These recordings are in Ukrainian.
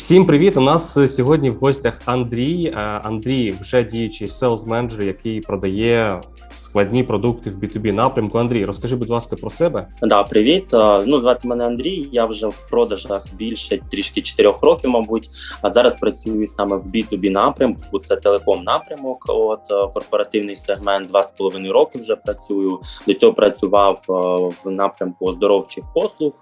Всім привіт! У нас сьогодні в гостях Андрій. Е, Андрій вже діючий селс менеджер який продає складні продукти в B2B напрямку. Андрій, розкажи, будь ласка, про себе. Да, привіт. Е, Ну, звати мене Андрій. Я вже в продажах більше трішки 4 років, мабуть. А зараз працюю саме в B2B напрямку. Це телеком напрямок. От е, корпоративний сегмент. Два з половиною роки вже працюю. До цього працював е, в напрямку оздоровчих послуг.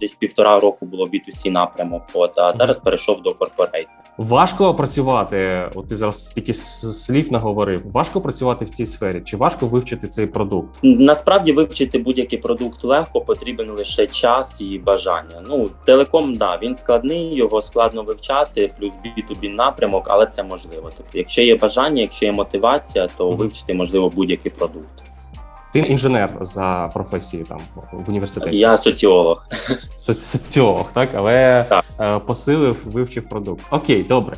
Десь півтора року було B2C напрямок. От а зараз перейшов до корпорейт. Важко працювати. От ти зараз стільки слів наговорив. Важко працювати в цій сфері. Чи важко вивчити цей продукт? Насправді вивчити будь-який продукт легко, потрібен лише час і бажання. Ну, телеком, да, він складний, його складно вивчати, плюс B2B напрямок, але це можливо. Тобто, якщо є бажання, якщо є мотивація, то вивчити можливо будь-який продукт. Ти інженер за професією там в університеті. Я соціолог. Со- соціолог, так але Так. е, посилив, вивчив продукт. Окей, добре.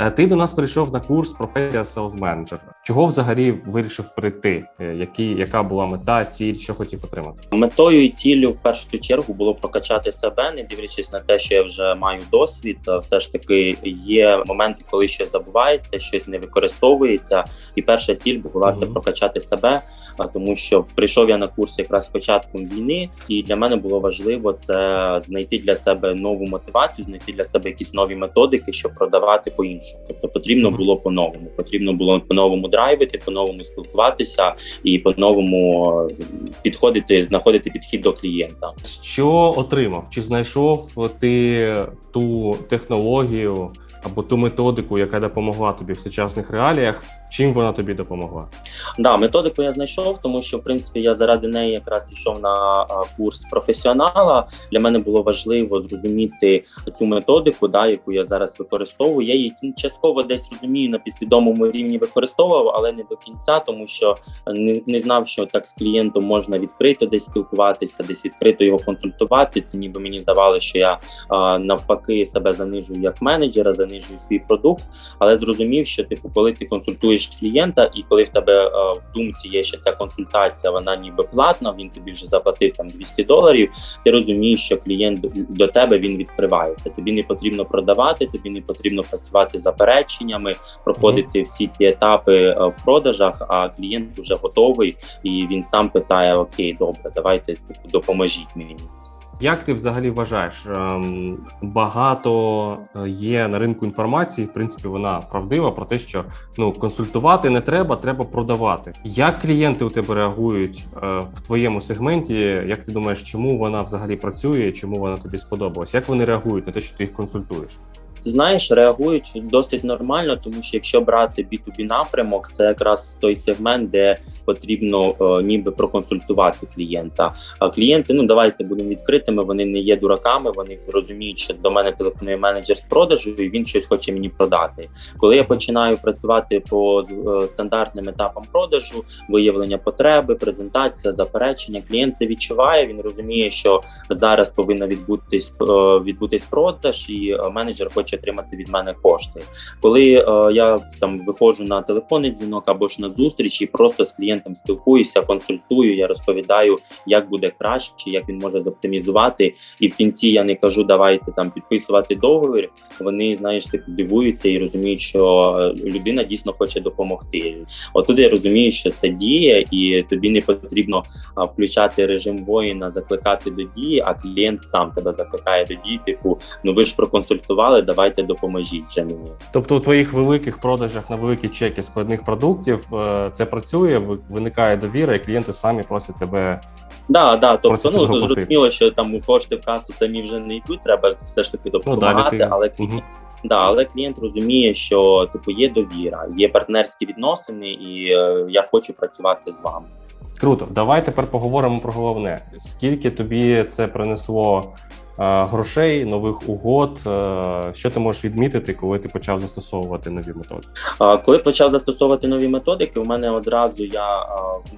Е, Ти до нас прийшов на курс професія селс менеджера. Чого взагалі вирішив прийти? Е, Які, яка була мета, ціль, що хотів отримати? Метою і ціллю в першу чергу було прокачати себе, не дивлячись на те, що я вже маю досвід. е, Все ж таки є моменти, коли щось забувається, щось не використовується. І перша ціль була це прокачати себе, тому що прийшов я на курс якраз з початком війни, і для мене було важливо це знайти для себе нову мотивацію, знайти для себе якісь нові методики, щоб продавати по-іншому. Тобто потрібно було по-новому. Потрібно було по-новому драйвити, по-новому спілкуватися і по-новому підходити, знаходити підхід до клієнта. Що отримав? Чи знайшов ти ту технологію або ту методику, яка допомогла тобі в сучасних реаліях? Чим вона тобі допомогла? Да, методику я знайшов, тому що в принципі я заради неї якраз йшов на курс професіонала. Для мене було важливо зрозуміти цю методику, да, яку я зараз використовую. Я її частково десь розумію на підсвідомому рівні використовував, але не до кінця, тому що не, не знав, що так з клієнтом можна відкрито десь спілкуватися, десь відкрито його консультувати. Це ніби мені здавалося, що я а, навпаки себе занижую як менеджера, занижую свій продукт, але зрозумів, що типу, коли ти консультуєш клієнта, і коли в тебе е, в думці є, що ця консультація, вона ніби платна, він тобі вже заплатив там 200 доларів. Ти розумієш, що клієнт до, до тебе він відкривається. Тобі не потрібно продавати, тобі не потрібно працювати з запереченнями, проходити всі ці етапи е, в продажах. А клієнт вже готовий, і він сам питає: Окей, добре, давайте типу, допоможіть мені. Як ти взагалі вважаєш? Ем, Багато е, є на ринку інформації, в принципі, вона правдива про те, що ну консультувати не треба, треба продавати. Як клієнти у тебе реагують е, в твоєму сегменті? Як ти думаєш, чому вона взагалі працює? Чому вона тобі сподобалась? Як вони реагують на те, що ти їх консультуєш? Знаєш, реагують досить нормально, тому що якщо брати B2B напрямок, це якраз той сегмент, де потрібно е, ніби проконсультувати клієнта. А клієнти, ну давайте будемо відкритими. Вони не є дураками. Вони розуміють, що до мене телефонує менеджер з продажу, і він щось хоче мені продати. Коли я починаю працювати по е, стандартним етапам продажу, виявлення потреби, презентація, заперечення, клієнт це відчуває. Він розуміє, що зараз повинна відбутись е, відбутись продаж, і е, менеджер хоче отримати від мене кошти. Коли е, я там виходжу на телефонний дзвінок або ж на зустріч і просто з клієнтом спілкуюся, консультую, я розповідаю, як буде краще, як він може зоптимізувати. І в кінці я не кажу, давайте там підписувати договір. Вони знаєш, типу дивуються і розуміють, що е, людина дійсно хоче допомогти. Отут я розумію, що це діє, і тобі не потрібно включати режим воїна, закликати до дії, а клієнт сам тебе закликає до дії. Типу, ну ви ж проконсультували, давайте допоможіть вже мені. Тобто у твоїх великих продажах на великі чеки складних продуктів е, це працює, виникає довіра, і клієнти самі просять тебе. Да, да, тобто ну роботи. зрозуміло, що там кошти в касу самі вже не йдуть, треба все ж таки Ну допомагати, ти але клієнт. Мгм. Да, але клієнт розуміє, що типу є довіра, є партнерські відносини, і е, я хочу працювати з вами. Круто. Давай тепер поговоримо про головне. Скільки тобі це принесло грошей, нових угод? Е, що ти можеш відмітити, коли ти почав застосовувати нові методи? А, Коли почав застосовувати нові методики, у мене одразу я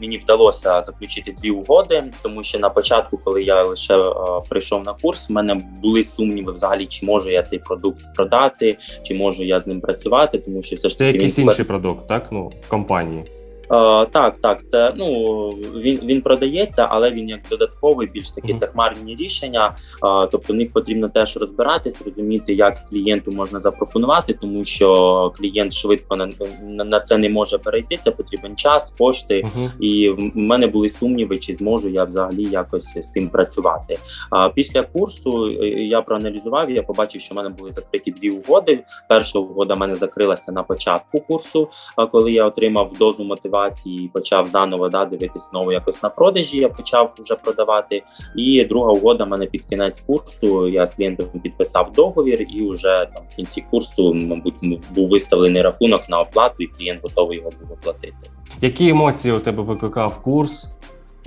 мені вдалося заключити дві угоди, тому що на початку, коли я лише прийшов на курс, у мене були сумніви взагалі, чи можу я цей продукт продати, чи можу я з ним працювати, тому що все ж Це таки якийсь він інший продукт, так? Ну в компанії. Е, так, так, це ну він він продається, але він як додатковий, більш таки Мгм. захмарні рішення. Е, тобто в них потрібно теж розбиратись, розуміти, як клієнту можна запропонувати, тому що клієнт швидко на, на, на це не може перейти. Це потрібен час, кошти. Мгм. І в мене були сумніви, чи зможу я взагалі якось з цим працювати. А після курсу е, я проаналізував. Я побачив, що в мене були закриті дві угоди. Перша угода в мене закрилася на початку курсу, коли я отримав дозу мотивації і почав заново да, дивитись знову якось на продажі. Я почав вже продавати. І друга угода мене під кінець курсу. Я з клієнтом підписав договір, і вже там в кінці курсу, мабуть, був виставлений рахунок на оплату, і клієнт готовий його був оплатити. Які емоції у тебе викликав курс?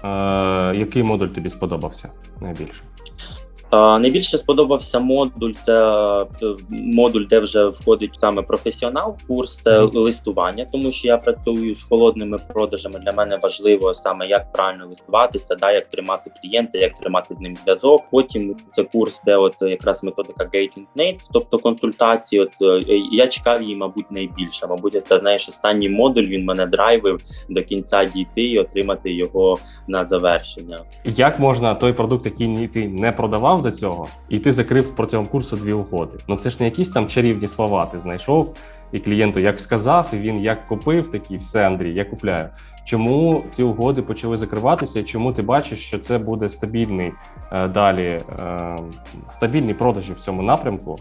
Е, який модуль тобі сподобався найбільше? Е, Найбільше сподобався модуль. Це е, модуль, де вже входить саме професіонал. Курс листування, тому що я працюю з холодними продажами. Для мене важливо саме як правильно листуватися, да, як тримати клієнта, як тримати з ним зв'язок. Потім це курс, де от якраз методика Gating Nate, тобто консультації. От е, я чекав її, мабуть, найбільше. Мабуть, це знаєш останній модуль. Він мене драйвив до кінця дійти і отримати його на завершення. Як можна той продукт, який ти не продавав до цього, і ти закрив протягом курсу дві угоди? Ну це ж не якісь там чарівні слова. Ти знайшов і клієнту як сказав, і він як купив, такий все, Андрій, я купляю. Чому ці угоди почали закриватися? І чому ти бачиш, що це буде стабільний е, далі е, стабільні продажі в цьому напрямку?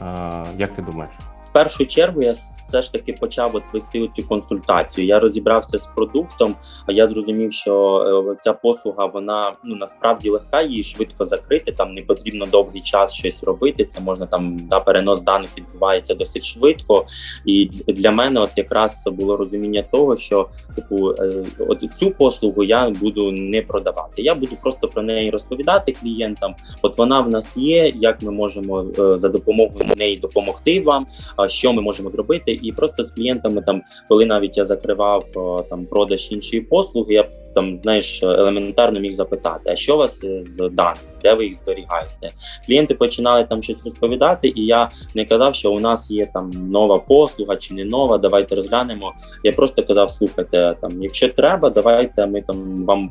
Е, як ти думаєш? Першу чергу я все ж таки почав от вести цю консультацію. Я розібрався з продуктом, а я зрозумів, що е, ця послуга вона ну насправді легка, її швидко закрити. Там не потрібно довгий час щось робити. Це можна там да перенос даних відбувається досить швидко. І для мене, от якраз було розуміння того, що типу, е, от цю послугу я буду не продавати. Я буду просто про неї розповідати клієнтам. От вона в нас є. Як ми можемо е, за допомогою неї допомогти вам? Що ми можемо зробити, і просто з клієнтами, там, коли навіть я закривав там продаж іншої послуги, я там знаєш елементарно міг запитати, а що у вас е, з даними, де ви їх зберігаєте? Клієнти починали там щось розповідати, і я не казав, що у нас є там нова послуга чи не нова. Давайте розглянемо. Я просто казав: слухайте, там, якщо треба, давайте ми там вам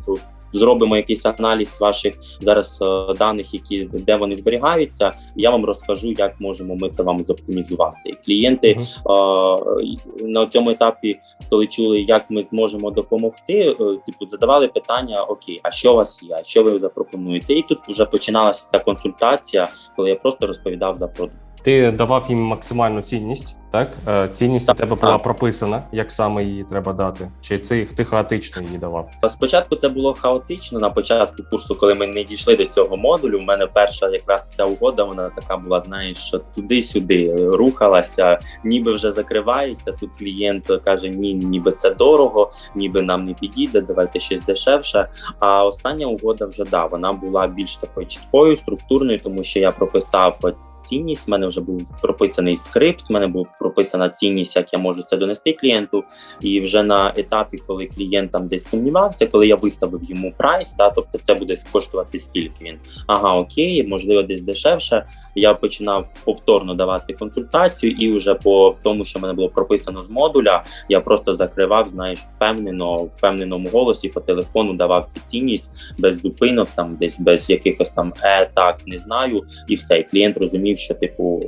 зробимо якийсь аналіз ваших зараз е, даних, які де вони зберігаються. Я вам розкажу, як можемо ми це вам зоптимізувати. Клієнти Мгм. е, на цьому етапі, коли чули, як ми зможемо допомогти, е, типу задавали питання: Окей, а що у вас є? А що ви запропонуєте? І тут вже починалася ця консультація, коли я просто розповідав за продукт. Ти давав їм максимальну цінність, так? Е, Цінність у Так, тебе була прописана, як саме її треба дати, чи це ти хаотично її давав? Спочатку це було хаотично на початку курсу, коли ми не дійшли до цього модулю. У мене перша якраз ця угода, вона така була, знаєш, що туди-сюди рухалася, ніби вже закривається. Тут клієнт каже: Ні, ніби це дорого, ніби нам не підійде, давайте щось дешевше. А остання угода вже да, вона була більш такою чіткою, структурною, тому що я прописав. Цінність в мене вже був прописаний скрипт. в мене була прописана цінність, як я можу це донести клієнту. І вже на етапі, коли клієнт там десь сумнівався, коли я виставив йому прайс, та тобто це буде коштувати стільки. Він ага, окей, можливо, десь дешевше. Я починав повторно давати консультацію, і вже по тому, що в мене було прописано з модуля, я просто закривав, знаєш, впевнено, впевненому голосі по телефону давав цю цінність без зупинок, там десь без якихось там е, так не знаю, і все. І клієнт розумів, що типу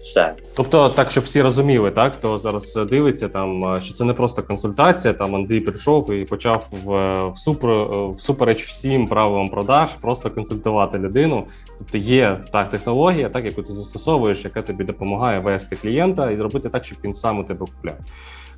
все. Тобто, так, щоб всі розуміли, так хто зараз дивиться, там е, що це не просто консультація. Там Андрій прийшов і почав в, в супер е, всупереч всім правилам продаж, просто консультувати людину. Тобто є та технологія, так яку ти застосовуєш, яка тобі допомагає вести клієнта і зробити так, щоб він сам у тебе купляв.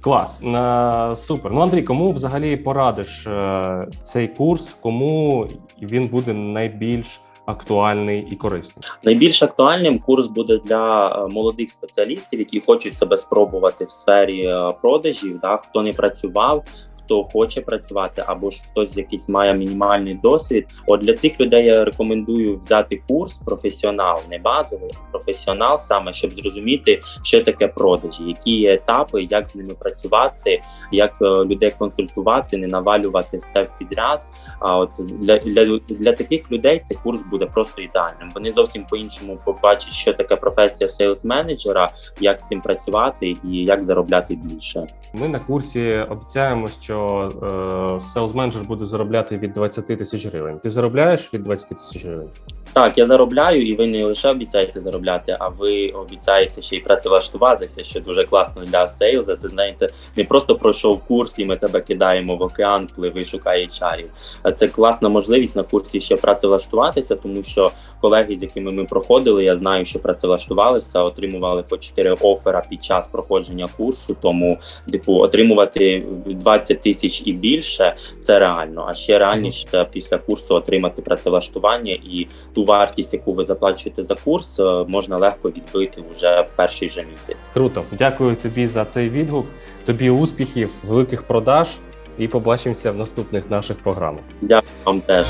Клас, Е, супер. Ну, Андрій, кому взагалі порадиш е, цей курс, кому він буде найбільш актуальний і корисний? Найбільш актуальним курс буде для е, молодих спеціалістів, які хочуть себе спробувати в сфері е, продажів. Да, хто не працював. Хто хоче працювати, або ж хтось якийсь має мінімальний досвід. От для цих людей я рекомендую взяти курс професіонал, не базовий, а професіонал, саме щоб зрозуміти, що таке продажі, які є етапи, як з ними працювати, як е, людей консультувати, не навалювати все в підряд. А от для, для, для таких людей цей курс буде просто ідеальним. Вони зовсім по-іншому побачать, що таке професія сейлс-менеджера, як з цим працювати і як заробляти більше. Ми на курсі обіцяємо, що що Sales Manager буде заробляти від 20 тисяч гривень. Ти заробляєш від 20 тисяч гривень? Так, я заробляю, і ви не лише обіцяєте заробляти, а ви обіцяєте ще й працевлаштуватися, що дуже класно для сейлза. Це знаєте, не просто пройшов курс, і ми тебе кидаємо в океан, пливи, шукає чарів. А це класна можливість на курсі ще працевлаштуватися, тому що колеги, з якими ми проходили, я знаю, що працевлаштувалися, отримували по 4 офера під час проходження курсу. Тому, типу, отримувати 20 тисяч і більше це реально. А ще реальніше після курсу отримати працевлаштування і ту вартість, яку ви заплачуєте за курс, е, можна легко відбити вже в перший же місяць. Круто. Дякую тобі за цей відгук. Тобі успіхів, великих продаж, і побачимося в наступних наших програмах. Дякую вам теж.